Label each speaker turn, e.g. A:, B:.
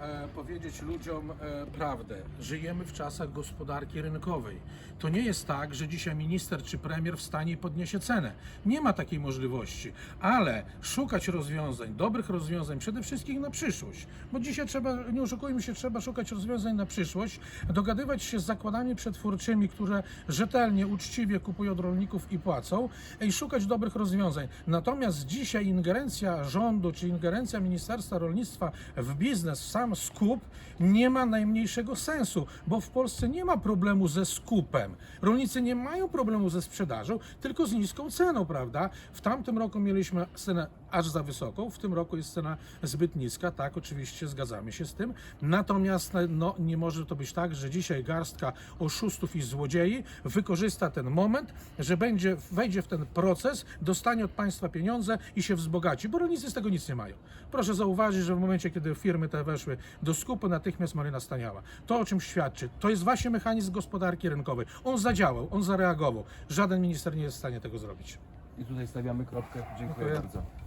A: e, powiedzieć ludziom e, prawdę. Żyjemy w czasach gospodarki rynkowej. To nie jest tak, że dzisiaj minister czy premier wstanie i podniesie cenę. Nie ma takiej możliwości, ale szukać rozwiązań, dobrych rozwiązań, przede wszystkim na przyszłość. Bo dzisiaj trzeba, nie oszukujmy się, trzeba szukać rozwiązań na przyszłość, dogadywać się z zakładami przetwórczymi, które rzetelnie, uczciwie kupują od rolników i płacą i szukać dobrych rozwiązań. Natomiast dzisiaj ingerencja rządu czy ingerencja Ministerstwa Rolnictwa w biznes, w sam skup nie ma najmniejszego sensu, bo w Polsce nie ma problemu ze skupem. Rolnicy nie mają problemu ze sprzedażą, tylko z niską ceną, prawda? W tamtym roku mieliśmy cenę aż za wysoką, w tym roku jest cena zbyt niska, tak, oczywiście zgadzamy się z tym. Natomiast no, nie może to być tak, że dzisiaj garstka oszustów i złodziei wykorzysta ten moment, że będzie, wejdzie w ten proces, dostanie od państwa pieniądze i się wzbogaci, bo rolnicy z tego nic nie mają. Proszę zauważyć, że w momencie, kiedy firmy te weszły do skupu, natychmiast maryna staniała. To o czym świadczy, to jest właśnie mechanizm gospodarki rynkowej. On zadziałał, on zareagował. Żaden minister nie jest w stanie tego zrobić.
B: I tutaj stawiamy kropkę. Dziękuję
A: Dziękuję.
B: bardzo.